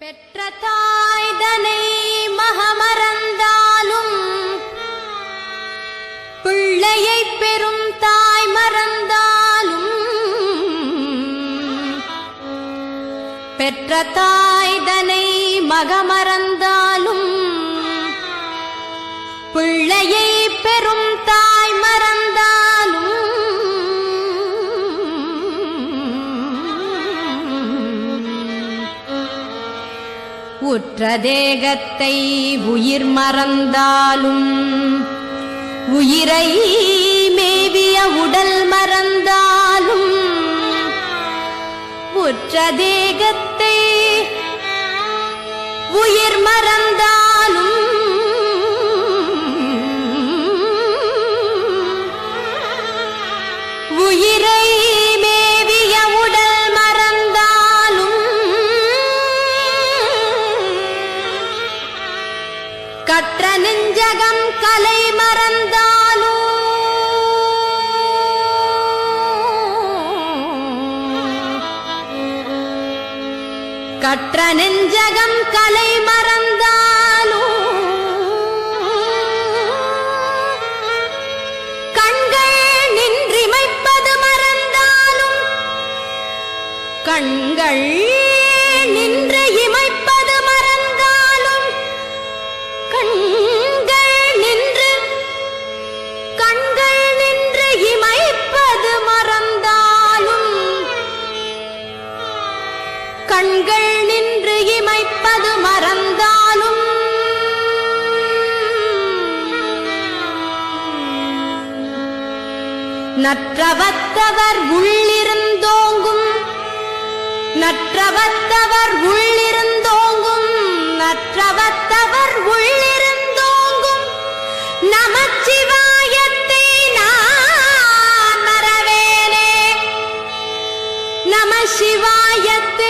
பெற்ற தாய்தனை மகமறந்தாலும் பிள்ளையை பெறும் தாய் மறந்தாலும் பெற்ற தாய்தனை மகமறந்தாலும் பிள்ளையை பெறும் தாய் மறந்தாலும் உற்ற தேகத்தை உயிர் மறந்தாலும் உயிரை மேவிய உடல் மறந்தாலும் உற்ற தேகத்தை உயிர் மறந்தாலும் நெஞ்சகம் கலை மறந்தாலும் கற்ற நெஞ்சகம் கலை மறந்தாலும் கண்கள் நின்றிமைப்பது மறந்தாலும் கண்கள் கண்கள் நின்று இமைப்பது மறந்தாலும். நற்றவத்தவர் உள்ளிருந்தோங்கும். நற்றவத்தவர் உள்ளிருந்தோங்கும். நற்றவத்தவர் உள்ளிருந்தோங்கும். நமச்சிவாயத்தை நான் மறவேனே. நம சிவாயத்தை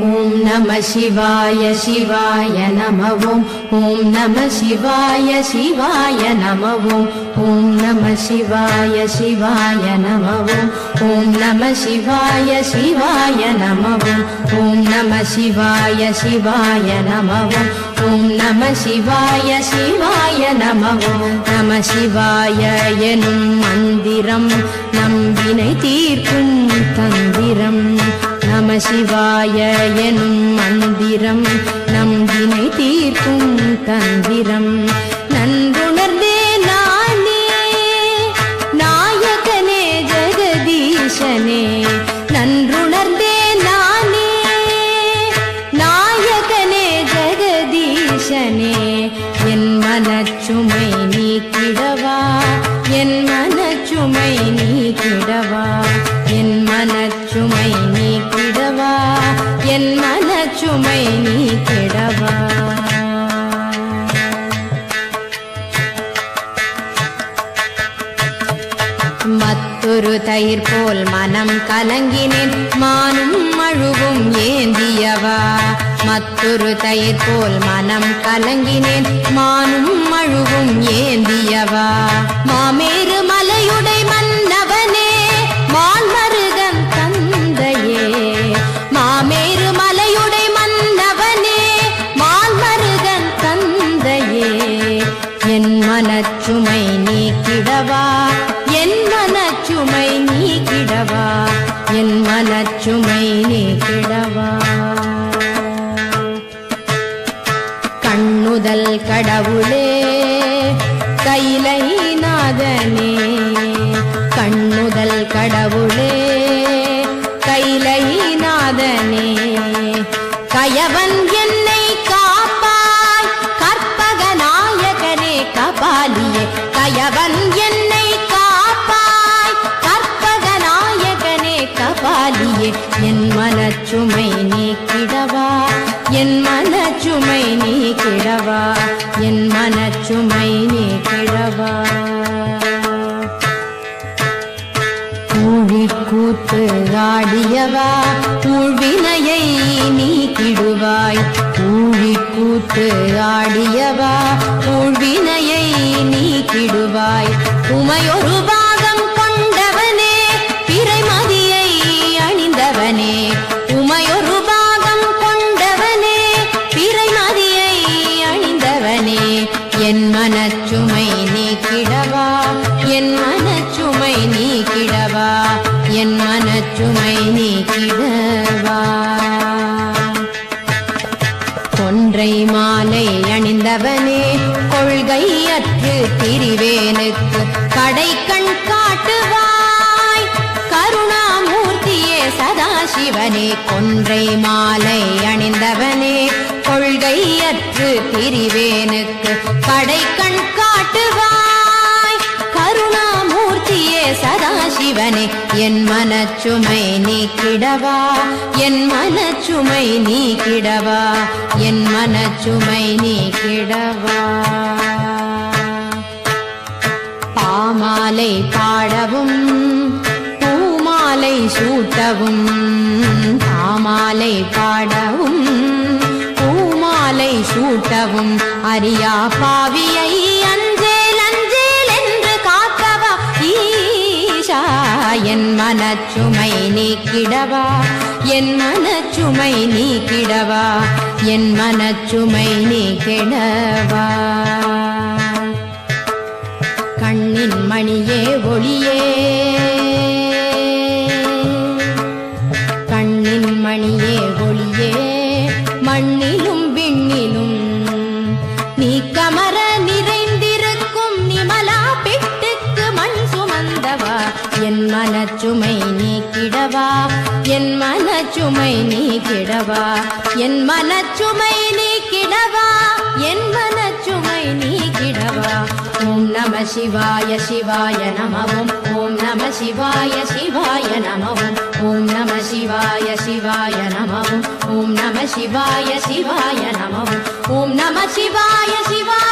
ஓம் நம சிவாய சிவாய நம ஓம் ஓம் நம சிவாய சிவாய நம ஓம் ஓம் நம சிவாய சிவாய நம ஓம் ஓம் நம சிவாய சிவாய நம ஓம் ஓம் நம சிவாய சிவாய நம ஓம் ஓம் நம சிவாய சிவாய நம ஓம் நம சிவாய எனும் மந்திரம் நம்பினை தீர்க்கும் தந்திரம். நம சிவாய எனும் மந்திரம் நம்பினை தீர்க்கும் தந்திரம். நீக்கிடவா என் மனச்சுமை நீக்கிடவா மற்றொரு தயிர் போல் மனம் கலங்கினேன். மானும் அழுவும் ஏந்தியவா? மற்றொரு தயிர் போல் மனம் கலங்கினேன். மானும் அழுவும் ஏந்தியவா? மாமேறு மலையுடை மன் மனச்சுமை நீக்கிடவா கண்ணுதல் கடவுளே நாயகனே என் மனச்சுமை நீக்கிடவா என் மனச்சுமை நீ கிடவா? என் மனச்சுமை நீ கிடவா? ஊழி கூத்து ஆடியவா? ஊழ்வினையை நீக்கிடுவாய் ஊழி கூத்து ஆடியவா? ஊழ்வினையை நீக்கிடுவாய் உமையொருவா என் நீக்கிடவா கொன்றை மாலை அணிந்தவனே கொள்கை அற்று திரிவேனுக்கு கடை கண் காட்டுவாய். கருணாமூர்த்தியே சதாசிவனே கொன்றை மாலை அணிந்தவனே கொள்கை அற்று திரிவேனுக்கு கடை கண் காட்டுவாய். சதாசிவனே என் மனச்சுமை நீக்கிடவா என் மனச்சுமை நீக்கிடவா என் மனச்சுமை நீக்கிடவா பாமாலை பாடவும் பூமாலை சூட்டவும் பாமாலை பாடவும் பூமாலை சூட்டவும் அரியா பாவியை என் மனச்சுமை நீக்கிடவா? என் மனச்சுமை நீக்கிடவா? என் மனச்சுமை நீக்கிடவா? கண்ணின் மணியே ஒளியே மனச்சுமை நீக்கிடவா என் மனச்சுமை நீக்கிடவா என் மனச்சுமை நீக்கிடவா என் மனச்சுமை நீக்கிடவா ஓம் நம சிவாய சிவாய நமவும். ஓம் நம சிவாய சிவாய நமவும். ஓம் நம சிவாய சிவாய நமவும். ஓம் நம சிவாய சிவாய நமவும். ஓம் நம சிவாய சிவாய